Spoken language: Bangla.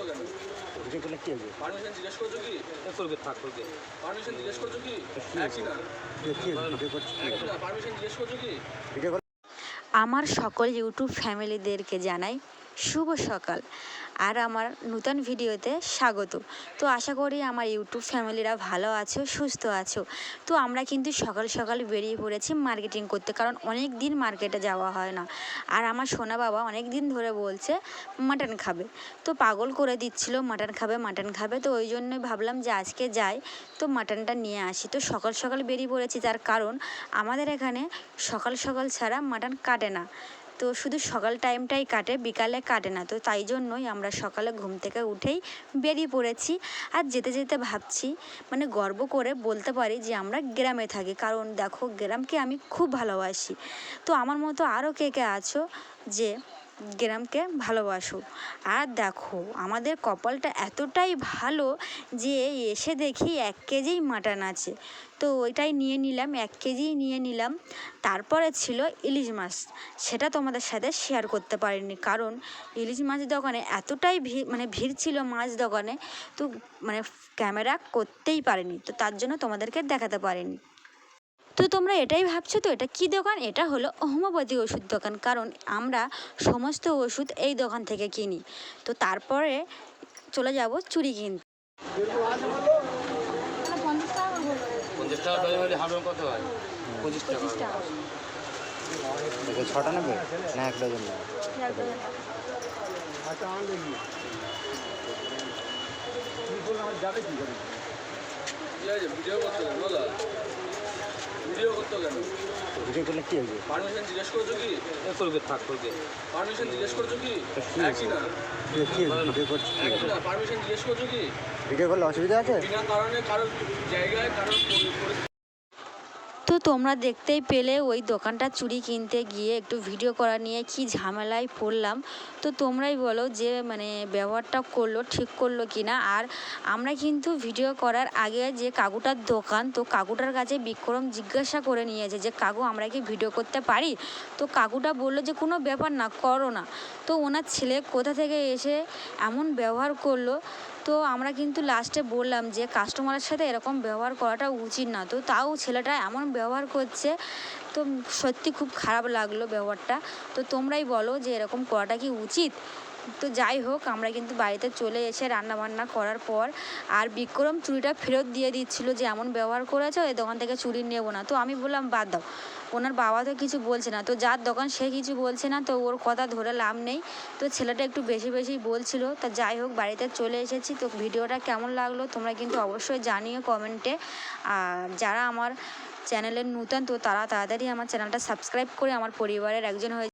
করতো কেন ভিডিও করলে কি হবে পারমিশন জিজ্ঞেস করছ কি করবে থাক করবে পারমিশন জিজ্ঞেস করছ কি একই না কি ভিডিও করছি একই না পারমিশন জিজ্ঞেস করছ কি আমার সকল ইউটিউব ফ্যামিলিদেরকে জানাই শুভ সকাল। আর আমার নূতন ভিডিওতে স্বাগত। তো আশা করি আমার ইউটিউব ফ্যামিলিরা ভালো আছো, সুস্থ আছো। তো আমরা কিন্তু সকাল সকাল বেরিয়ে পড়েছি মার্কেটিং করতে, কারণ অনেক দিন মার্কেটে যাওয়া হয় না। আর আমার সোনা বাবা অনেক দিন ধরে বলছে, মাটন খাবে। তো পাগল করে দিচ্ছিল, মাটন খাবে মাটন খাবে। তো ওই জন্যই ভাবলাম যে আজকে যাই, তো মাটনটা নিয়ে আসি। তো সকাল সকাল বেরিয়ে পড়েছি, তার কারণ আমাদের এখানে সকাল সকাল ছাড়া মাটন কাটে না। তো শুধু সকাল টাইমটাই কাটে, বিকালে কাটে না। তো তাই জন্যই আমরা সকালে ঘুম থেকে উঠেই বেরিয়ে পড়েছি। আর যেতে যেতে ভাবছি মানে গর্ব করে বলতে পারি যে আমরা গ্রামে থাকি। কারণ দেখো, গ্রামকে আমি খুব ভালোবাসি। তো আমার মতো আরও কে কে আছো যে গ্রামকে ভালোবাসো আর দেখো, আমাদের কপালটা এতটাই ভালো যে এসে দেখি এক কেজিই মাটন আছে। তো ওইটাই নিয়ে নিলাম, এক কেজি নিয়ে নিলাম। তারপরে ছিল ইলিশ মাছ। সেটা তোমাদের সাথে শেয়ার করতে পারিনি। কারণ ইলিশ মাছ দোকানে এতটাই ভিড় মানে ভিড় ছিল মাছ দোকানে। তো মানে ক্যামেরা করতেই পারিনি। তো তার জন্য তোমাদেরকে দেখাতে পারিনি। তো তোমরা এটাই ভাবছ তো? এটা কি দোকান? এটা হলো হোমিওপ্যাথি ওষুধ দোকান। কারণ আমরা সমস্ত ওষুধ এই দোকান থেকে কিনি। তো তারপরে চলে যাব চুড়ি কিনতে। পঞ্চাশ টাকা ডজন হলে হাফ কত হয়? পঁচিশ টাকা। ছটা নেবে? না এক ডজন নেবে। ঠিক আছে ভিডিও করতো দাদা ভিডিও করতে কেন? ভিডিও করলে কি হবে? পারমিশন জিজ্ঞেস করছ কি? করবে থাক করবে। পারমিশন জিজ্ঞেস করছ কি? একই না। কি ভিডিও করছি না। পারমিশন জিজ্ঞেস করছ কি? ভিডিও করলে অসুবিধা আছে? বিনা কারণে কারোর জায়গায় কারোর তোমরা দেখতেই পেলে ওই দোকানটা চুড়ি কিনতে গিয়ে একটু ভিডিও করা নিয়ে কি ঝামেলায় পড়লাম। তো তোমরাই বলো যে মানে ব্যবহারটা করল, ঠিক করল কি না আর আমরা কিন্তু ভিডিও করার আগে যে কাকুটার দোকান, তো কাকুটার কাছে বিক্রম জিজ্ঞাসা করে নিয়েছে যে, কাকু, আমরা কি ভিডিও করতে পারি? তো কাকুটা বলল যে, কোনো ব্যাপার না, করো না। তো ওনার ছেলে কোথা থেকে এসে এমন ব্যবহার করল তো আমরা কিন্তু লাস্টে বললাম যে কাস্টমারের সাথে এরকম ব্যবহার করাটা উচিত না। তো তাও ছেলেটা এমন ব্যবহার করছে, তো সত্যি খুব খারাপ লাগল ব্যবহারটা। তো তোমরাই বলো যে এরকম করাটা কি উচিত? তো যাই হোক, আমরা কিন্তু বাড়িতে চলে এসে রান্না বান্না করার পর আর বিক্রম চুড়িটা ফেরত দিয়ে দিচ্ছিল যে, এমন ব্যবহার করেছ? এই দোকান থেকে চুড়ি নেব না। তো আমি বললাম, বাদ দাও। ওনার বাবা তো কিছু বলছে না। তো যার দোকান সে কিছু বলছে না, তো ওর কথা ধরে লাভ নেই। তো ছেলেটা একটু বেশি বেশি বলছিল। তা যাই হোক, বাড়িতে চলে এসেছি। তো ভিডিওটা কেমন লাগল তোমরা কিন্তু অবশ্যই জানিও কমেন্টে। আর যারা আমার চ্যানেলের নূতন, তো তারা তাড়াতাড়ি আমার চ্যানেলটা সাবস্ক্রাইব করে আমার পরিবারের একজন হয়ে